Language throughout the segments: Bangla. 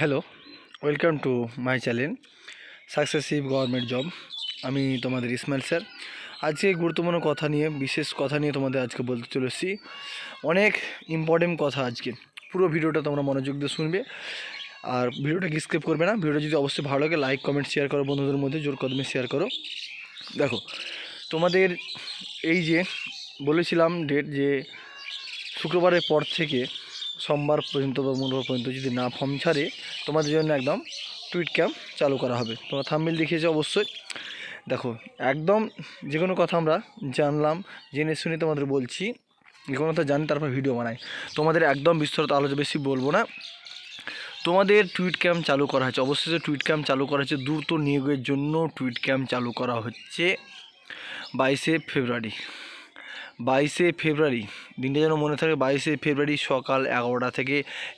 Hello welcome to my channel successive government job আমি তোমাদের ইসমাইল স্যার। আজকে গুরুত্বপূর্ণ কথা নিয়ে, বিশেষ কথা নিয়ে তোমাদের আজকে বলতে চলেছি অনেক ইম্পর্টেন্ট কথা আজকে। পুরো ভিডিওটা তোমরা মনোযোগ দিয়ে শুনবে। আর ভিডিওটাকে স্কিপ করবে না? ভিডিওটা যদি অবশ্যই ভালো লাগে লাইক কমেন্ট শেয়ার করো, বন্ধুদের মধ্যে জোর কদমে শেয়ার করো। দেখো, তোমাদের এই যে বলেছিলাম ডেট যে শুক্রবারের পর থেকে সোমবার পর্যন্ত বা মঙ্গলবার পর্যন্ত যদি না ফর্ম ছাড়ে, তোমাদের জন্য একদম টুইট ক্যাম্প চালু করা হবে। তোমরা থাম্বিল দেখিয়েছো অবশ্যই। দেখো, একদম যে কোনো কথা আমরা জানলাম, জেনে শুনে তোমাদের বলছি যে কোনো কথা জানি তারপর ভিডিও বানাই। তোমাদের একদম বিস্তারিত আলোচনা, বেশি বলব না। তোমাদের টুইট ক্যাম্প চালু করা হয়েছে। অবশ্যই টুইট ক্যাম্প চালু করা হচ্ছে দ্রুত নিয়োগের জন্য টুইট ক্যাম্প চালু করা হচ্ছে বাইশে ফেব্রুয়ারি। বাইশে ফেব্রুয়ারি দিনটা যেন মনে থাকে বাইশে ফেব্রুয়ারি সকাল এগারোটা থেকে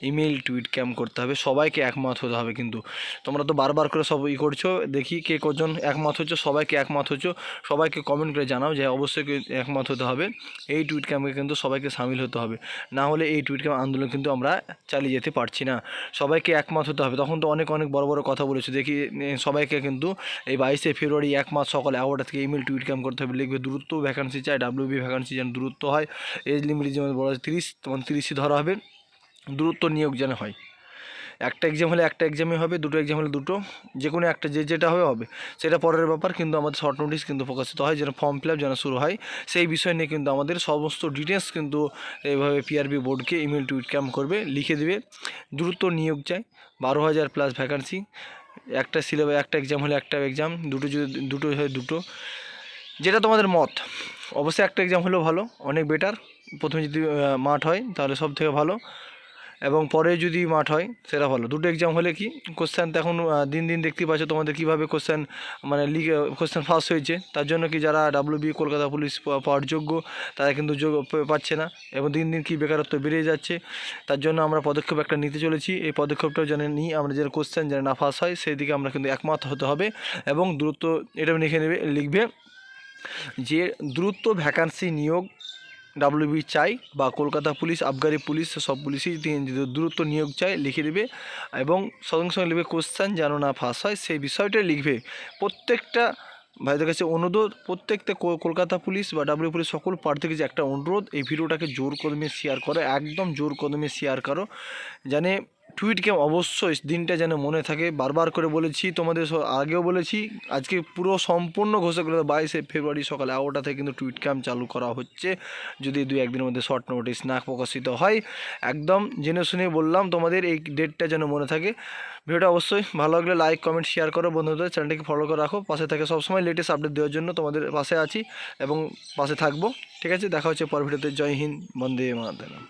ইমেল টুইট ক্যাম্প করতে হবে। সবাইকে একমত হতে হবে কিন্তু। তোমরা তো বারবার করে সব ই করছ, দেখি কে কজন একমত হচ্ছে সবাইকে একমত হচ্ছে সবাইকে কমেন্ট করে জানাও যে অবশ্যই একমত হতে হবে। এই টুইট ক্যাম্পে কিন্তু সবাইকে সামিল হতে হবে। না হলে এই টুইট ক্যাম্প আন্দোলন কিন্তু আমরা চালিয়ে যেতে পারছি না। সবাইকে একমত হতে হবে। তখন তো অনেক অনেক বড় বড় কথা বলেছে। দেখি সবাইকে কিন্তু এই বাইশে ফেব্রুয়ারি এক মাস সকাল এগারোটা থেকে ইমেল টুইট ক্যাম্প করতে হবে। লিখবে দ্রুত ভ্যাকান্সি চাই ডাব্লিউবি ভ্যাকান্সি যেন দ্রুত হয়। এজ লিমিট যেমন বড় তিরিশ তখন তিরিশই ধরা হবে। দ্রুত নিয়োগ যেন হয়। একটা এক্সাম হলে একটা এক্সামে হবে, দুটো এক্সাম হলে দুটো। যে কোনো একটা, যে যেটা হবে হবে। সেটা পরের ব্যাপার, কিন্তু আমাদের শর্ট নোটিস কিন্তু প্রকাশিত হয়, যেন ফর্ম ফিল আপ যেন শুরু হয়। সেই বিষয় নিয়ে কিন্তু আমাদের সমস্ত ডিটেলস কিন্তু এইভাবে পিআরবি বোর্ডকে ইমেল টুইট ক্যাম্প করবে, লিখে দেবে। দ্রুত নিয়োগ চাই, বারো হাজার প্লাস ভ্যাকান্সি একটা সিলেবাস একটা এক্সাম হলে একটা এক্সাম দুটো যদি, দুটো হয় দুটো। যেটা তোমাদের মত। অবশ্যই একটা এক্সাম হলেও ভালো, অনেক বেটার প্রথমে যদি মাঠ হয়, তাহলে সব থেকে ভালো। এবং পরে যদি মাঠ হয়, সেটা ভালো। দুটো এক্সাম হলে কি কোশ্চেন তো এখন দিন দিন দেখতেই পাচ্ছ তোমাদের কীভাবে কোশ্চেন মানে লিগ কোশ্চেন ফার্স্ট হয়েছে। তার জন্য কি যারা ডাব্লিউবি কলকাতা পুলিশ পাওয়ার যোগ্য, তারা কিন্তু যোগ পাচ্ছে না। এবং দিন দিন কি বেকারত্ব বেড়ে যাচ্ছে। তার জন্য আমরা পদক্ষেপ একটা নিতে চলেছি। এই পদক্ষেপটাও যেন নিই আমরা যেন কোশ্চেন যেন না ফার্স্ট হয়, সেই দিকে আমরা কিন্তু একমত হতে হবে। এবং দ্রুত, এটা লিখে নেবে, লিখবে যে দ্রুত ভ্যাকান্সি নিয়োগ ডাব্লিউবি চাই বা কলকাতা পুলিশ, আবগারি পুলিশ, সব পুলিশই দূরত্ব নিয়োগ চাই, লিখে দেবে এবং সঙ্গে সঙ্গে লিখবে কোশ্চান যেন না ফাঁস হয়, সেই বিষয়টাই লিখবে। প্রত্যেকটা ভাইদের কাছে অনুরোধ, প্রত্যেকটা কলকাতা পুলিশ বা ডাব্লিউ পুলিশ সকল প্রার্থীকে যে একটা অনুরোধ, এই ভিডিওটাকে জোর কদমে শেয়ার করো, একদম জোর কদমে শেয়ার করো জানে টুইটকে অবশ্যই দিনটা যেন মনে থাকে। বারবার করে বলেছি, তোমাদের আগেও বলেছি, আজকে পুরো সম্পূর্ণ ঘোষণা করে বাইশে ফেব্রুয়ারি সকাল এগারোটা থেকে কিন্তু টুইট ক্যাম্প চালু করা হচ্ছে। যদি দুই একদিনের মধ্যে শর্ট নোটিস না প্রকাশিত হয়, একদম জেনে শুনে বললাম তোমাদের এই ডেটটা যেন মনে থাকে। ভিডিওটা অবশ্যই ভালো লাগলে লাইক কমেন্ট শেয়ার করো বন্ধুদের চ্যানেলটিকে ফলো করে রাখো। পাশে থাকে সবসময় লেটেস্ট আপডেট দেওয়ার জন্য তোমাদের পাশে আছি এবং পাশে থাকব। ঠিক আছে, দেখা হচ্ছে পর ভিডিওতে। জয় হিন্দ, বন্দে মাতরম।